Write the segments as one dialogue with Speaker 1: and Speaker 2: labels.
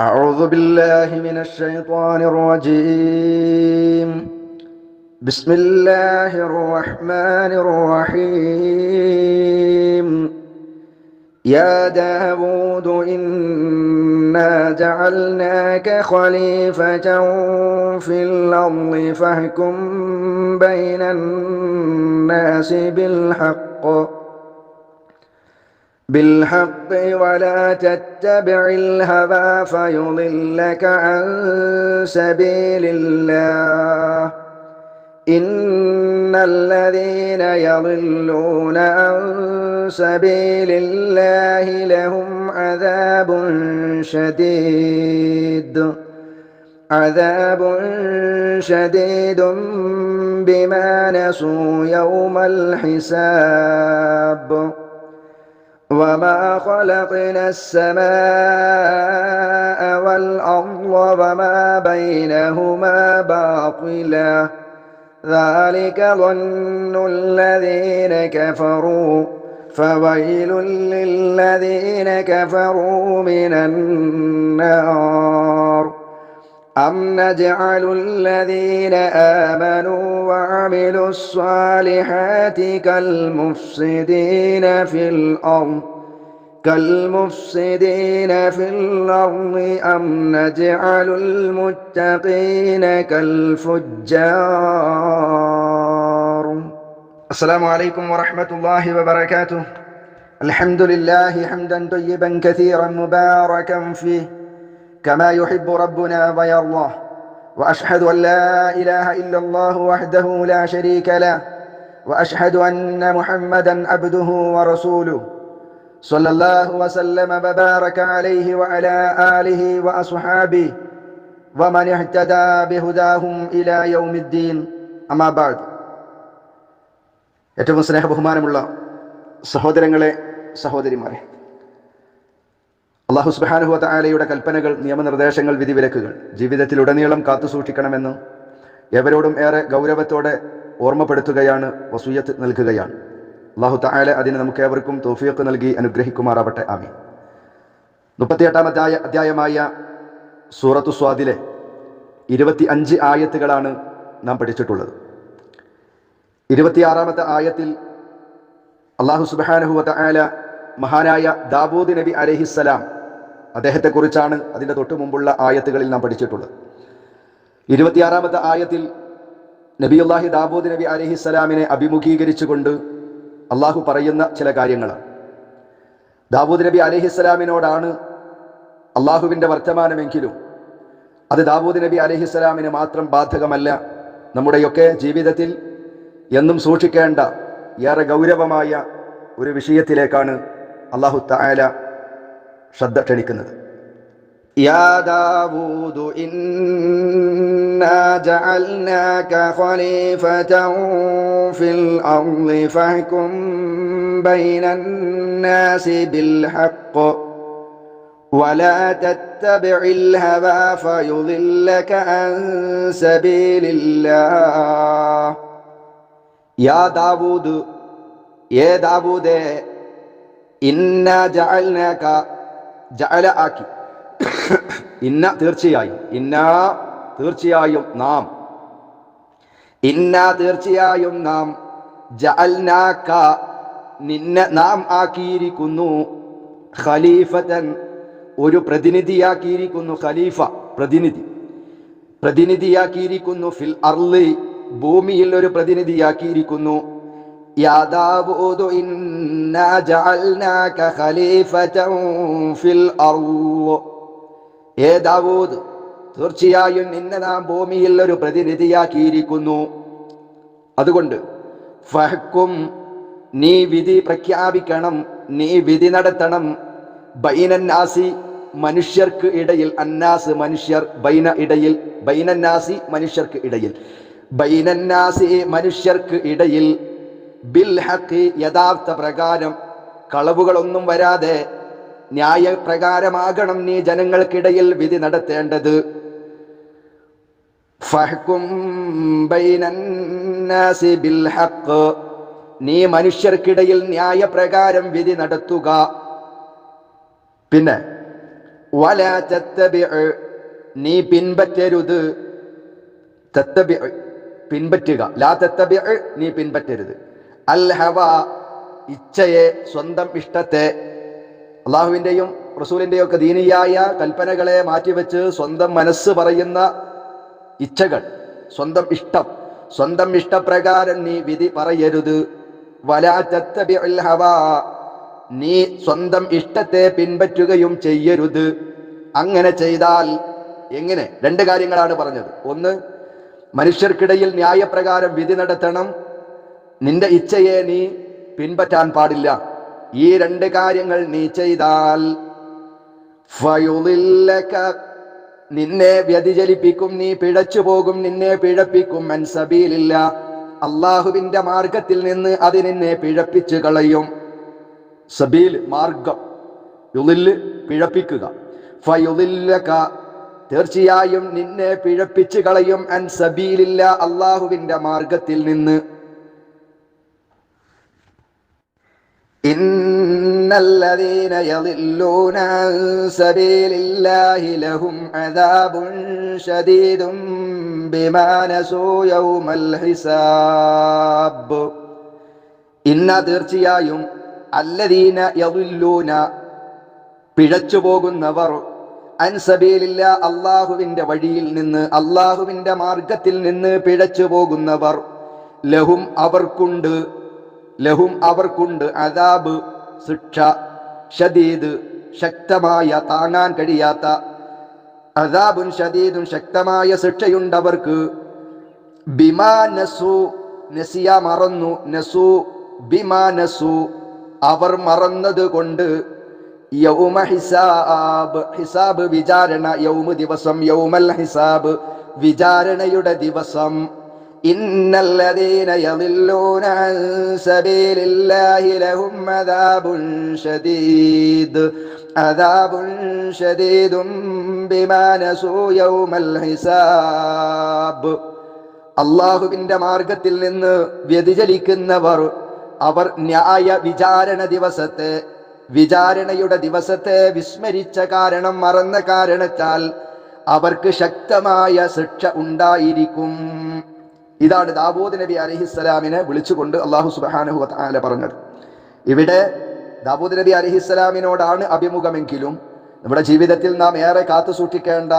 Speaker 1: أعوذ بالله من الشيطان الرجيم. بسم الله الرحمن الرحيم. يا داود إنا جعلناك خليفة في الأرض فاحكم بين الناس بالحق. بالحق ولا تتبع الهوى فيضلك عن سبيل الله. إن الذين يضلون عن سبيل الله لهم عذاب شديد. عذاب شديد بما نسوا يوم الحساب. وما خلقنا السماء والأرض وما بينهما باطلا ذلك ظن الذين كفروا فويل للذين كفروا من النار أم نجعل الذين آمنوا وعملوا الصالحات كالمفسدين في الأرض كالمفسدين في الأرض أم نجعل المتقين كالفجار السلام عليكم ورحمة الله وبركاته. الحمد لله حمدا طيبا كثيرا مباركا فيه. كما يحب ربنا ويرضاه واشهد ان لا اله الا الله وحده لا شريك له واشهد ان محمدا عبده ورسوله صلى الله وسلم وبارك عليه وعلى اله واصحابه ومن اهتدى بهداهم الى يوم الدين اما بعد ഏറ്റവും സ്നേഹബഹുമാനമുള്ള സഹോദരങ്ങളെ സഹോദരിമാരെ അള്ളാഹു സുബാനുഹുവ ആലയുടെ കൽപ്പനകൾ നിയമനിർദ്ദേശങ്ങൾ വിധിവിലക്കുകൾ ജീവിതത്തിലുടനീളം കാത്തു സൂക്ഷിക്കണമെന്ന് എവരോടും ഏറെ ഗൗരവത്തോടെ ഓർമ്മപ്പെടുത്തുകയാണ് വസൂയത്ത് നൽകുകയാണ്. അള്ളാഹു താല അതിന് നമുക്ക് ഏവർക്കും തോഫിയൊക്കെ നൽകി അനുഗ്രഹിക്കുമാറാവട്ടെ. ആമി മുപ്പത്തിയെട്ടാമത്തെ അധ്യായമായ സൂറത്തു സ്വാദിലെ ഇരുപത്തി അഞ്ച് ആയത്തുകളാണ് നാം പഠിച്ചിട്ടുള്ളത്. ഇരുപത്തിയാറാമത്തെ ആയത്തിൽ അള്ളാഹു സുബാനുഹുവ ആല മഹാനായ ദാബൂദ് നബി അലഹിസ്സലാം അദ്ദേഹത്തെക്കുറിച്ചാണ് അതിന്റെ തൊട്ടു മുമ്പുള്ള ആയത്തുകളിൽ നാം പഠിച്ചിട്ടുള്ളത്. ഇരുപത്തിയാറാമത്തെ ആയത്തിൽ നബിയുല്ലാഹി ദാബൂദ് നബി അലഹിസ്സലാമിനെ അഭിമുഖീകരിച്ചുകൊണ്ട് അള്ളാഹു പറയുന്ന ചില കാര്യങ്ങളാണ്. ദാവൂദ് നബി അലഹിസ്സലാമിനോടാണ് അള്ളാഹുവിന്റെ വർത്തമാനമെങ്കിലും അത് ദാവൂദ് നബി അലഹിസ്സലാമിന് മാത്രം ബാധകമല്ല. നമ്മുടെയൊക്കെ ജീവിതത്തിൽ എന്നും സൂക്ഷിക്കേണ്ട ഏറെ ഗൗരവമായ ഒരു വിഷയത്തിലേക്കാണ് അള്ളാഹു താല ശ്രദ്ധ ക്ഷണിക്കുന്നത് يا داود إنا جعلناك خليفة في الأرض فاحكم بين الناس بالحق ولا تتبع الهوى فيضلك عن سبيل الله يا داود ഏ ദാവൂദേ ഇന്ന ജഅൽനാക ജഅല ആക്കി. ഇന്ന തീർച്ചയായും ഇന്ന തീർച്ചയായും നാം. ഇന്ന തീർച്ചയായും നാം ജഅൽനാക നിന്നെ നാം ആക്കിയിരിക്കുന്നു. ഖലീഫതൻ ഒരു പ്രതിനിധിയാക്കിയിരിക്കുന്നു ഖലീഫ പ്രതിനിധി. പ്രതിനിധിയാക്കിയിരിക്കുന്നു ഫിൽ അർലി ഭൂമിയിൽ ഒരു പ്രതിനിധിയാക്കിയിരിക്കുന്നു. يا داود إنا جعلناك خليفة في الأرض ഏ ദാവൂദ് തീർച്ചയായും നിന്നെ നാം ഭൂമിയിൽ ഒരു പ്രതിനിധിയാക്കിയിരിക്കുന്നു അതുകൊണ്ട് ഫഹക്കും നീ വിധി പ്രഖ്യാപിക്കണം നീ വിധി നടത്തണം ബൈനന്നാസി മനുഷ്യർക്ക് ഇടയിൽ അന്നാസ് മനുഷ്യർ ബൈന ഇടയിൽ ബൈനന്നാസി മനുഷ്യർക്ക് ഇടയിൽ ബൈനന്നാസി മനുഷ്യർക്ക് ഇടയിൽ ബിൽ ഹക്ക് യഥാർത്ഥ പ്രകാരം കളവുകളൊന്നും വരാതെ ന്യായപ്രകാരമാകണം നീ ജനങ്ങൾക്കിടയിൽ വിധി നടത്തേണ്ടത്. നീ മനുഷ്യർക്കിടയിൽ ന്യായപ്രകാരം വിധി നടത്തുക. പിന്നെ നീ പിൻപറ്റരുത്. പിൻപറ്റുക. ലാ തത്തബി നീ പിൻപറ്റരുത്. അൽ ഹവ ഇച്ഛയെ സ്വന്തം ഇഷ്ടത്തെ അള്ളാഹുവിന്റെയും റസൂലിന്റെയും ഒക്കെ ദീനിയായ കൽപ്പനകളെ മാറ്റിവെച്ച് സ്വന്തം മനസ്സ് പറയുന്ന ഇച്ഛകൾ സ്വന്തം ഇഷ്ടം സ്വന്തം ഇഷ്ടപ്രകാരം നീ വിധി പറയരുത്. നീ സ്വന്തം ഇഷ്ടത്തെ പിൻപറ്റുകയും ചെയ്യരുത്. അങ്ങനെ ചെയ്താൽ എങ്ങനെ? രണ്ട് കാര്യങ്ങളാണ് പറഞ്ഞത്. ഒന്ന് മനുഷ്യർക്കിടയിൽ ന്യായപ്രകാരം വിധി നടത്തണം. നിന്റെ ഇച്ഛയെ നീ പിൻപറ്റാൻ പാടില്ല. ഈ രണ്ട് കാര്യങ്ങൾ നീ ചെയ്താൽ നിന്നെ വ്യതിചലിപ്പിക്കും നീ പിഴച്ചു പോകും നിന്നെ പിഴപ്പിക്കും മൻസബീലില്ല അള്ളാഹുവിന്റെ മാർഗത്തിൽ നിന്ന് അത് നിന്നെ പിഴപ്പിച്ചു കളയും. സബീൽ മാർഗം. യുളിൽ പിഴപ്പിക്കുക. തീർച്ചയായും നിന്നെ പിഴപ്പിച്ചു കളയും അൻ സബീലില്ല അള്ളാഹുവിന്റെ മാർഗത്തിൽ നിന്ന്. إن الذين يضلون عن سبيل الله لهم عذاب شديد بما نسوا يوم الحساب ഇന്ന തീർച്ചയായും അല്ലദീന യദില്ലൂന പിഴച്ചു പോകുന്നവർ അൻസബീലില്ല അള്ളാഹുവിന്റെ വഴിയിൽ നിന്ന് അള്ളാഹുവിന്റെ മാർഗത്തിൽ നിന്ന് പിഴച്ചു പോകുന്നവർ ലഹും അവർക്കുണ്ട് ലഹും അവർക്കുണ്ട് അതാബ് ശിക്ഷ ഷദീദ് ശക്തമായ താങ്ങാൻ കഴിയാത്ത. അതാബും ഷദീദും ശക്തമായ ശിക്ഷയുണ്ടവർക്ക്. ബിമാ നസു നസിയ മറന്നു. നസു ബിമാ നസു അവർ മറന്നത് കൊണ്ട്. യൗമ ഹിസാബ് ഹിസാബ് വിചാരണ യൗമ ദിവസം യൗമൽ ഹിസാബ് വിചാരണയുടെ ദിവസം. ഇന്നല്ലദീന യദില്ലൂന അൻ സബീലില്ലാഹി ലഹും അദാബുൻ ഷദീദ്. അദാബുൻ ഷദീദും ബിമാ നസൂ യൗമൽ ഹിസാബ്. അള്ളാഹുവിന്റെ മാർഗത്തിൽ നിന്ന് വ്യതിചലിക്കുന്നവർ അവർ ന്യായ വിചാരണ ദിവസത്തെ വിചാരണയുടെ ദിവസത്തെ വിസ്മരിച്ച കാരണം മറന്ന കാരണത്താൽ അവർക്ക് ശക്തമായ ശിക്ഷ ഉണ്ടായിരിക്കും. ഇതാണ് ദാവൂദ് നബി അലഹിസ്സലാമിനെ വിളിച്ചുകൊണ്ട് അള്ളാഹു സുബാനഹു വാല പറഞ്ഞത്. ഇവിടെ ദാവൂദ് നബി അലഹിസ്സലാമിനോടാണ് അഭിമുഖമെങ്കിലും നമ്മുടെ ജീവിതത്തിൽ നാം ഏറെ കാത്തു സൂക്ഷിക്കേണ്ട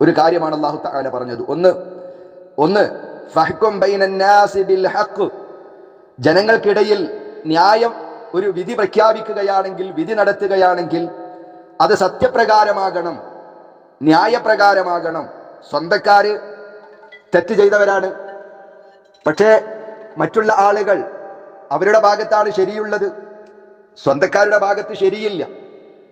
Speaker 1: ഒരു കാര്യമാണ് അള്ളാഹു താല പറഞ്ഞത്. ഒന്ന് ഒന്ന് ജനങ്ങൾക്കിടയിൽ ന്യായം ഒരു വിധി പ്രഖ്യാപിക്കുകയാണെങ്കിൽ വിധി നടത്തുകയാണെങ്കിൽ അത് സത്യപ്രകാരമാകണം ന്യായപ്രകാരമാകണം. സ്വന്തക്കാര് തെറ്റ് ചെയ്തവരാണ്. പക്ഷേ മറ്റുള്ള ആളുകൾ അവരുടെ ഭാഗത്താണ് ശരിയുള്ളത്. സ്വന്തക്കാരുടെ ഭാഗത്ത് ശരിയില്ല.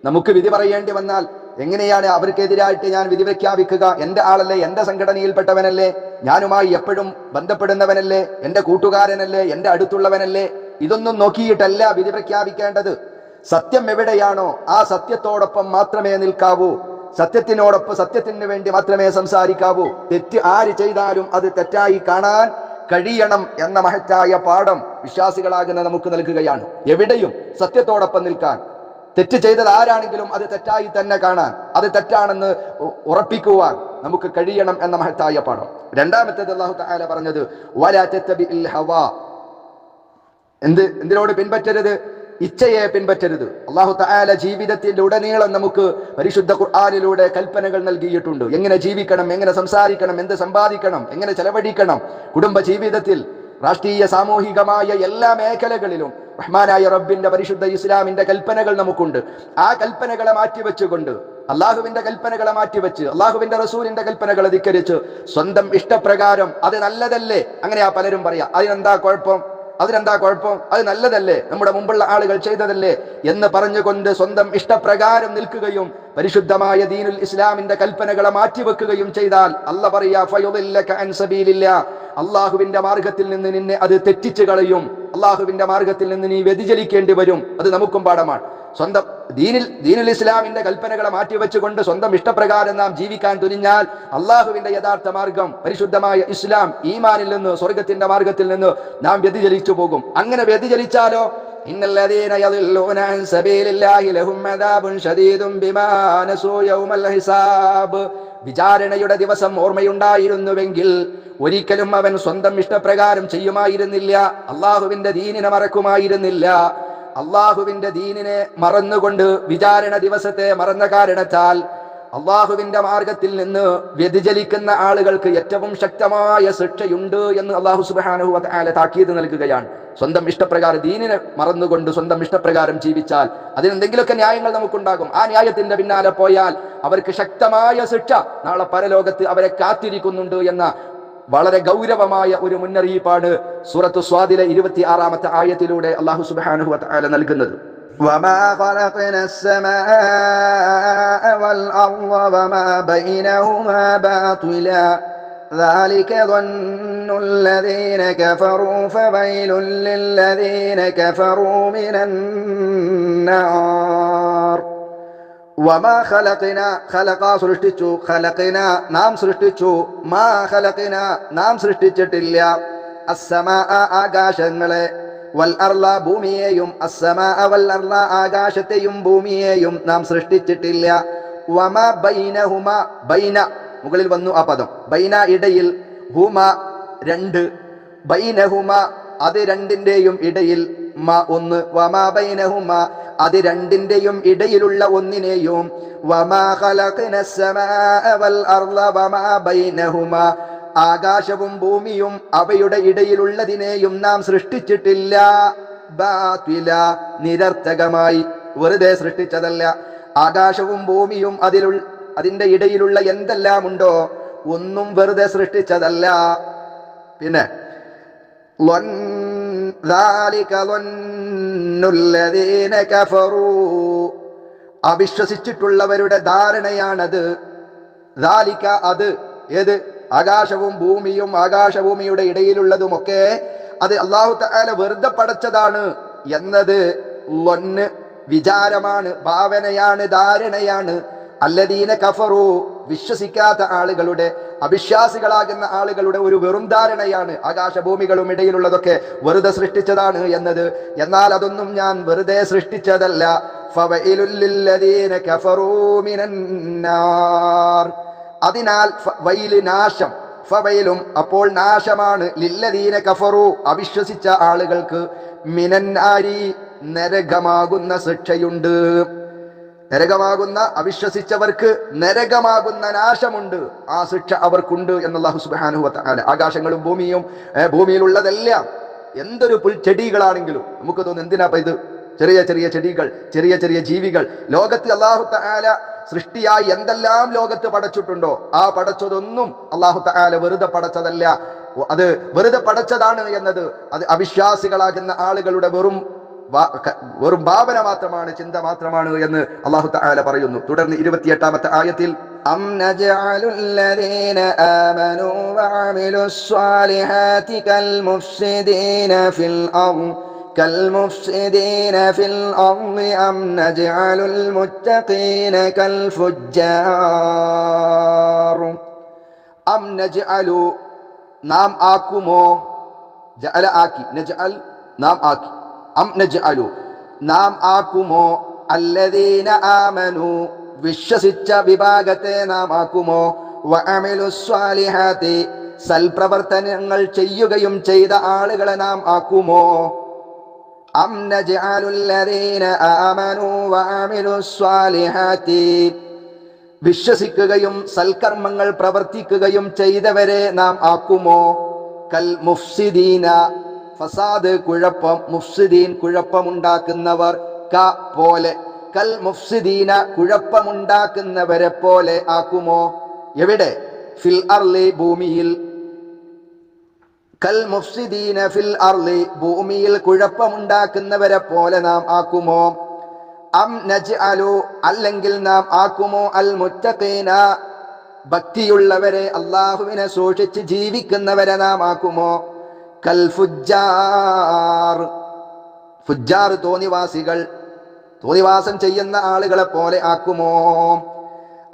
Speaker 1: നമുക്ക് വിധി പറയേണ്ടി വന്നാൽ എങ്ങനെയാണ് അവർക്കെതിരായിട്ട് ഞാൻ വിധി പ്രഖ്യാപിക്കുക? എന്റെ ആളല്ലേ? എന്റെ സംഘടനയിൽപ്പെട്ടവനല്ലേ? ഞാനുമായി എപ്പോഴും ബന്ധപ്പെടുന്നവനല്ലേ? എന്റെ കൂട്ടുകാരനല്ലേ? എന്റെ അടുത്തുള്ളവനല്ലേ? ഇതൊന്നും നോക്കിയിട്ടല്ല വിധി പ്രഖ്യാപിക്കേണ്ടത്. സത്യം എവിടെയാണോ ആ സത്യത്തോടൊപ്പം മാത്രമേ നിൽക്കാവൂ. സത്യത്തിനോടൊപ്പം സത്യത്തിന് വേണ്ടി മാത്രമേ സംസാരിക്കാവൂ. തെറ്റ് ആര് ചെയ്താലും അത് തെറ്റായി കാണാൻ കഴിയണം എന്ന മഹത്തായ പാഠം വിശ്വാസികളാകുന്ന നമുക്ക് നൽകുകയാണ്. എവിടെയും സത്യത്തോടൊപ്പം നിൽക്കാൻ. തെറ്റ് ചെയ്തത് ആരാണെങ്കിലും അത് തെറ്റായി തന്നെ കാണാൻ. അത് തെറ്റാണെന്ന് ഉറപ്പിക്കുവാൻ നമുക്ക് കഴിയണം എന്ന മഹത്തായ പാഠം. രണ്ടാമത്തേത് അള്ളാഹു താല പറഞ്ഞത് എന്ത്? എന്തിനോട് പിൻപറ്റരുത്? ഇച്ഛയെ പിൻപറ്റരുത്. അള്ളാഹു താല ജീവിതത്തിന്റെ ഉടനീളം നമുക്ക് പരിശുദ്ധ ഖുർആാനിലൂടെ കൽപ്പനകൾ നൽകിയിട്ടുണ്ട്. എങ്ങനെ ജീവിക്കണം എങ്ങനെ സംസാരിക്കണം എന്ത് സമ്പാദിക്കണം എങ്ങനെ ചെലവഴിക്കണം കുടുംബ ജീവിതത്തിൽ രാഷ്ട്രീയ സാമൂഹികമായ എല്ലാ മേഖലകളിലും റഹ്മാനായ റബ്ബിന്റെ പരിശുദ്ധ ഇസ്ലാമിന്റെ കൽപ്പനകൾ നമുക്കുണ്ട്. ആ കൽപ്പനകളെ മാറ്റിവെച്ചുകൊണ്ട് അള്ളാഹുവിന്റെ കൽപ്പനകളെ മാറ്റിവെച്ച് അള്ളാഹുവിന്റെ റസൂലിന്റെ കൽപ്പനകളെ ധിക്കരിച്ച് സ്വന്തം ഇഷ്ടപ്രകാരം അത് നല്ലതല്ലേ? അങ്ങനെയാ പലരും പറയാ അതിനെന്താ കുഴപ്പം? അതിനെന്താ കുഴപ്പം? അത് നല്ലതല്ലേ? നമ്മുടെ മുമ്പുള്ള ആളുകൾ ചെയ്തതല്ലേ? എന്ന് പറഞ്ഞുകൊണ്ട് സ്വന്തം ഇഷ്ടപ്രകാരം നിൽക്കുകയും പരിശുദ്ധമായ ദീനുൽ ഇസ്ലാമിന്റെ കൽപ്പനകളെ മാറ്റിവെക്കുകയും ചെയ്താൽ അല്ല പറയാ. അള്ളാഹുവിന്റെ മാർഗത്തിൽ നിന്ന് നിന്നെ അത് തെറ്റിച്ചു കളയും. അള്ളാഹുവിന്റെ മാർഗത്തിൽ നിന്ന് നീ വ്യതിചലിക്കേണ്ടി വരും. അത് നമുക്കും പാഠമാണ്. സ്വന്തം ദീനിൽ ദീനുൽ ഇസ്ലാമിന്റെ കൽപ്പനകളെ മാറ്റിവെച്ചുകൊണ്ട് സ്വന്തം ഇഷ്ടപ്രകാരം നാം ജീവിക്കാൻ തുനിഞ്ഞാൽ അള്ളാഹുവിന്റെ യഥാർത്ഥ മാർഗം പരിശുദ്ധമായ ഇസ്ലാം ഈമാനിൽ നിന്ന് സ്വർഗത്തിന്റെ മാർഗത്തിൽ നിന്ന് നാം വ്യതിചലിച്ചു പോകും. അങ്ങനെ വ്യതിചലിച്ചാലോ? വിചാരണയുടെ ദിവസം ഓർമ്മയുണ്ടായിരുന്നുവെങ്കിൽ ഒരിക്കലും അവൻ സ്വന്തം ഇഷ്ടപ്രകാരം ചെയ്യുമായിരുന്നില്ല. അള്ളാഹുവിന്റെ ദീനിനെ മറക്കുമായിരുന്നില്ല. അള്ളാഹുവിന്റെ ദീനിനെ മറന്നുകൊണ്ട് വിചാരണ ദിവസത്തെ മറന്ന കാരണത്താൽ അള്ളാഹുവിന്റെ മാർഗത്തിൽ നിന്ന് വ്യതിചലിക്കുന്ന ആളുകൾക്ക് ഏറ്റവും ശക്തമായ ശിക്ഷയുണ്ട് എന്ന് അള്ളാഹു സുബാനുഹു താക്കീത് നൽകുകയാണ്. സ്വന്തം ഇഷ്ടപ്രകാരം ദീനിനെ മറന്നുകൊണ്ട് സ്വന്തം ഇഷ്ടപ്രകാരം ജീവിച്ചാൽ അതിനെന്തെങ്കിലുമൊക്കെ ന്യായങ്ങൾ നമുക്കുണ്ടാകും. ആ ന്യായത്തിന്റെ പിന്നാലെ പോയാൽ അവർക്ക് ശക്തമായ ശിക്ഷ നാളെ പരലോകത്ത് അവരെ കാത്തിരിക്കുന്നുണ്ട് എന്ന വളരെ ഗൗരവമായ ഒരു മുന്നറിയിപ്പാണ് സൂറത്ത് സ്വാദിലെ ഇരുപത്തി ആറാമത്തെ ആയത്തിലൂടെ അള്ളാഹു സുബാനുഹു ആല നൽകുന്നത്
Speaker 2: وما خلقنا السماء والأرض وما بينهما باطلا ذلك ظن الذين كفروا فويل للذين كفروا من النار
Speaker 1: വമാ സൃഷ്ടിച്ചു ഖലഖന നാം സൃഷ്ടിച്ചു. മാ നാം സൃഷ്ടിച്ചിട്ടില്ല. അസ്സമാ ആകാശങ്ങളെ വൽ അർള ഭൂമിയെയും അസ്സമാ വൽ അർള ആകാശത്തെയും ഭൂമിയെയും നാം സൃഷ്ടിച്ചിട്ടില്ല. വമ ബൈനഹുമ ബൈന മുകളിൽ വന്നു ആ പദം. ബൈന ഇടയിൽ ഹുമ രണ്ട് ബൈനഹുമ അത് രണ്ടിന്റെയും ഇടയിൽ മാ ഒന്ന് വമാ ബൈനഹുമ. അത് രണ്ടിന്റെയും ഇടയിലുള്ള ഒന്നിനെയും. വമാ ഖലഖന സമാഅ വൽ അർള ബൈനഹുമ. ആകാശവും ഭൂമിയും അവയുടെ ഇടയിലുള്ളതിനെയും നാം സൃഷ്ടിച്ചിട്ടില്ല. ബാത്തില നിരർത്ഥകമായി. വെറുതെ സൃഷ്ടിച്ചതല്ല. ആകാശവും ഭൂമിയും അതിലു അതിന്റെ ഇടയിലുള്ള എന്തെല്ലാം ഉണ്ടോ ഒന്നും വെറുതെ സൃഷ്ടിച്ചതല്ല. പിന്നെ ذلك ظن الذين كفروا അവിശ്വസിച്ചിട്ടുള്ളവരുടെ ധാരണയാണത് ذلك അത് ഏത് ആകാശവും ഭൂമിയും ആകാശഭൂമിയുടെ ഇടയിലുള്ളതുമൊക്കെ അത് അള്ളാഹു തആല വെറുതെ പടച്ചതാണ് എന്നത് ലൊന്ന് വിചാരമാണ് ഭാവനയാണ് ധാരണയാണ് അല്ലദീന കഫറു വിശ്വസിക്കാത്ത ആളുകളുടെ അവിശ്വാസികളാകുന്ന ആളുകളുടെ ഒരു വെറും ധാരണയാണ് ആകാശഭൂമികളും ഇടയിലുള്ളതൊക്കെ വെറുതെ സൃഷ്ടിച്ചതാണ് എന്നത്. എന്നാൽ അതൊന്നും ഞാൻ വെറുതെ സൃഷ്ടിച്ചതല്ല. അതിനാൽ വൈൽ നാശം. ഫവയിലും അപ്പോൾ നാശമാണ്. ലില്ലദീന കഫറു അവിശ്വസിച്ച ആളുകൾക്ക് മിനന്നാരി നരകമാകുന്ന ശിക്ഷയുണ്ട്. നരകമാകുന്ന അവിശ്വസിച്ചവർക്ക് നരകമാകുന്ന നാശമുണ്ട്. ആ ശിക്ഷ അവർക്കുണ്ട് എന്നുള്ള സുബ്ഹാനഹു വതആല. ആകാശങ്ങളും ഭൂമിയും ഭൂമിയിലുള്ളതെല്ലാം എന്തൊരു പുൽച്ചെടികളാണെങ്കിലും നമുക്ക് തോന്നുന്നു എന്തിനാ ഇത്? ചെറിയ ചെറിയ ചെടികൾ ചെറിയ ചെറിയ ജീവികൾ. ലോകത്ത് അള്ളാഹു തആല സൃഷ്ടിയായി എന്തെല്ലാം ലോകത്ത് പടച്ചിട്ടുണ്ടോ? ആ പടച്ചതൊന്നും അള്ളാഹു തആല വെറുതെ പടച്ചതല്ല. അത് വെറുതെ പടച്ചതാണ് എന്നത് അത് അവിശ്വാസികളാകുന്ന ആളുകളുടെ വെറും വെറും ഭാവന മാത്രമാണ് ചിന്ത മാത്രമാണ് എന്ന് അള്ളാഹു തആല പറയുന്നു തുടർന്ന് ഇരുപത്തിയെട്ടാമത്തെ ആയത്തിൽ
Speaker 2: أم نجعل الذين آمنوا وعملوا الصالحات كالمفسدين في الأرض كالمفسدين في الأرض أم نجعل المتقين كالفجار
Speaker 1: അം നജ്അലു നാം ആക്കുമോ ജഅല ആക്കി നജ്അൽ നാം ആക്കി അം നജ്അലു. നാം ആക്കുമോ? അല്ലദീന ആമനു. വിശ്വസിച്ച വിഭാഗത്തെ നാം ആക്കുമോ? വഅമിലുസ്വാലിഹാത്തി സൽപ്രവർത്തനങ്ങൾ ചെയ്യുകയും ചെയ്ത ആളുകളെ നാം ആക്കുമോ? അം നജ്അലുല്ലദീന വിശ്വസിക്കുകയും സൽക്കർമ്മങ്ങൾ പ്രവർത്തിക്കുകയും ചെയ്തവരെ നാം ആക്കുമോ? കൽ മുഫ്സിദീന. ഫസാദ് കുഴപ്പം മുഫ്സിദീൻ കുഴപ്പമുണ്ടാക്കുന്നവർ ക പോലെ. കൽ മുഫ്സിദീന കുഴപ്പമുണ്ടാക്കുന്നവരെ പോലെ ആക്കുമോ? എവിടെ? ഫിൽ അർലി ഭൂമിയിൽ. കൽ മുഫ്സിദീന ഫിൽ അർലി ഭൂമിയിൽ കുഴപ്പമുണ്ടാക്കുന്നവരെ പോലെ നാം ആക്കുമോ? അം നജ് അലു അല്ലെങ്കിൽ നാം ആക്കുമോ? അൽ മുത്തഖീന ഭക്തിയുള്ളവരെ അള്ളാഹുവിനെ സൂക്ഷിച്ച് ജീവിക്കുന്നവരെ നാം ആക്കുമോ? കൽ ഫുജാർ ഫുജാർ തോന്നിവാസികൾ തോന്നിവാസം ചെയ്യുന്ന ആളുകളെ പോലെ ആക്കുമോ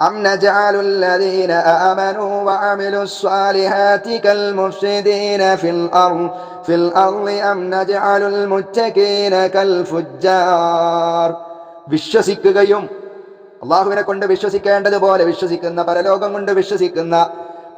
Speaker 1: أم نجعل الذين آمنوا وعملوا الصالحات كالمفسدين في الأرض
Speaker 2: في الأرض أم نجعل المتقين كالفجار
Speaker 1: വിശ്വസിക്കുകയും അള്ളാഹുവിനെ കൊണ്ട് വിശ്വസിക്കേണ്ടതുപോലെ വിശ്വസിക്കുന്ന പരലോകം കൊണ്ട് വിശ്വസിക്കുന്ന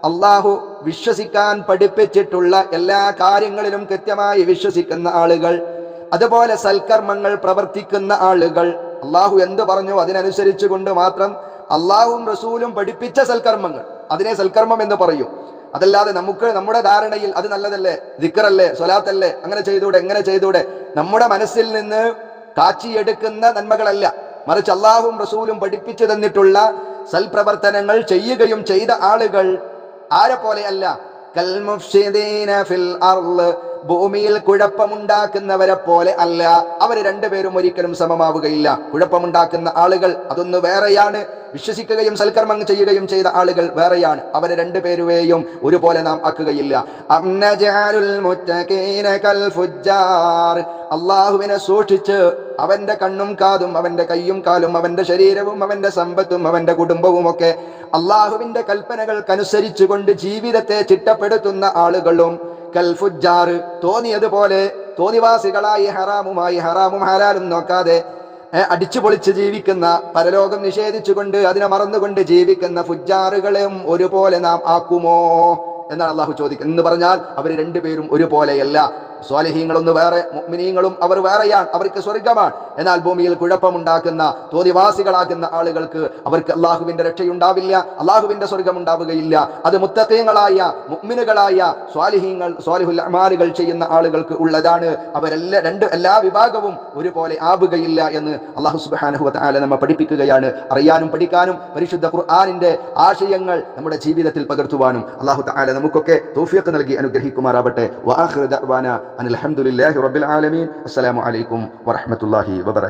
Speaker 1: അള്ളാഹു വിശ്വസിക്കാൻ പഠിപ്പിച്ചിട്ടുള്ള എല്ലാ കാര്യങ്ങളിലും കൃത്യമായി വിശ്വസിക്കുന്ന ആളുകൾ അതുപോലെ സൽക്കർമ്മങ്ങൾ പ്രവർത്തിക്കുന്ന ആളുകൾ. അള്ളാഹു എന്ത് പറഞ്ഞു അതിനനുസരിച്ച് കൊണ്ട് മാത്രം അള്ളാഹും റസൂലും പഠിപ്പിച്ച സൽക്കർമ്മങ്ങൾ. അതിനെ സൽക്കർമ്മം എന്ന് പറയും. അതല്ലാതെ നമുക്ക് നമ്മുടെ ധാരണയിൽ അത് നല്ലതല്ലേ? ദിക്കറല്ലേ? സ്വലാത്തല്ലേ? അങ്ങനെ ചെയ്തൂടെ? എങ്ങനെ ചെയ്തൂടെ? നമ്മുടെ മനസ്സിൽ നിന്ന് കാച്ചിയെടുക്കുന്ന നന്മകളല്ല. മറിച്ച് അള്ളാഹും റസൂലും പഠിപ്പിച്ചു തന്നിട്ടുള്ള സൽപ്രവർത്തനങ്ങൾ ചെയ്യുകയും ചെയ്ത ആളുകൾ ആരെ പോലെയല്ല
Speaker 2: കൽമുഫ്ഷിദീന ഫിൽ അർൾ
Speaker 1: ഭൂമിയിൽ കുഴപ്പമുണ്ടാക്കുന്നവരെ പോലെ അല്ല. അവർ രണ്ടുപേരും ഒരിക്കലും സമമാവുകയില്ല. കുഴപ്പമുണ്ടാക്കുന്ന ആളുകൾ അതൊന്ന് വേറെയാണ്. വിശ്വസിക്കുകയും സൽക്കർമ്മം ചെയ്യുകയും ചെയ്ത ആളുകൾ വേറെയാണ്. അവരെ രണ്ടുപേരുവേയും ഒരുപോലെ നാം ആക്കുകയില്ല. അള്ളാഹുവിനെ സൂക്ഷിച്ച് അവന്റെ കണ്ണും കാതും അവന്റെ കൈയും കാലും അവന്റെ ശരീരവും അവന്റെ സമ്പത്തും അവന്റെ കുടുംബവും ഒക്കെ അള്ളാഹുവിന്റെ കൽപ്പനകൾക്കനുസരിച്ചുകൊണ്ട് ജീവിതത്തെ ചിട്ടപ്പെടുത്തുന്ന ആളുകളും കൽഫുജാറ് തോന്നിയതുപോലെ തോന്നിവാസികളായി ഹറാമുമായി ഹറാമും ഹലാലും നോക്കാതെ അടിച്ചു പൊളിച്ച് ജീവിക്കുന്ന പരലോകം നിഷേധിച്ചുകൊണ്ട് അതിനെ മറന്നുകൊണ്ട് ജീവിക്കുന്ന ഫുജാറുകളെയും ഒരുപോലെ നാം ആക്കുമോ? എന്നാണ് അള്ളാഹു ചോദിക്കുന്നത്. എന്ന് പറഞ്ഞാൽ അവർ രണ്ടുപേരും ഒരുപോലെയല്ല. സ്വാലിഹീങ്ങളൊന്ന് വേറെ മുഅ്മിനീങ്ങളും അവർ വേറെയാണ് അവർക്ക് സ്വർഗമാണ് എന്നാൽ ഭൂമിയിൽ കുഴപ്പമുണ്ടാക്കുന്ന തോതിവാസികളാക്കുന്ന ആളുകൾക്ക് അവർക്ക് അള്ളാഹുവിന്റെ രക്ഷയുണ്ടാവില്ല അള്ളാഹുവിന്റെ സ്വർഗം ഉണ്ടാവുകയില്ല അത് മുത്തക്കയങ്ങളായ മുഅ്മിനുകളായ സ്വാലിഹീങ്ങൾ സ്വാലിഹുൽ അമാലുകൾ ചെയ്യുന്ന ആളുകൾക്ക് ഉള്ളതാണ്. അവരെല്ലാ രണ്ട് എല്ലാ വിഭാഗവും ഒരുപോലെ ആവുകയില്ല എന്ന് അള്ളാഹു സുബ്ഹാനഹു ആല നമ്മെ പഠിപ്പിക്കുകയാണ്. അറിയാനും പഠിക്കാനും പരിശുദ്ധ ഖുർആാനിന്റെ ആശയങ്ങൾ നമ്മുടെ ജീവിതത്തിൽ പകർത്തുവാനും അള്ളാഹു താല നമുക്കൊക്കെ തോഫിയൊക്കെ നൽകി അനുഗ്രഹിക്കുമാറാവട്ടെ. വആഖിറു ദഅ്വാന അനിൽ റബ്ബിൽ ആലമീൻ. അസ്സലാമു അലൈക്കും വറഹ്മത്തുള്ളാഹി വബറകാതുഹു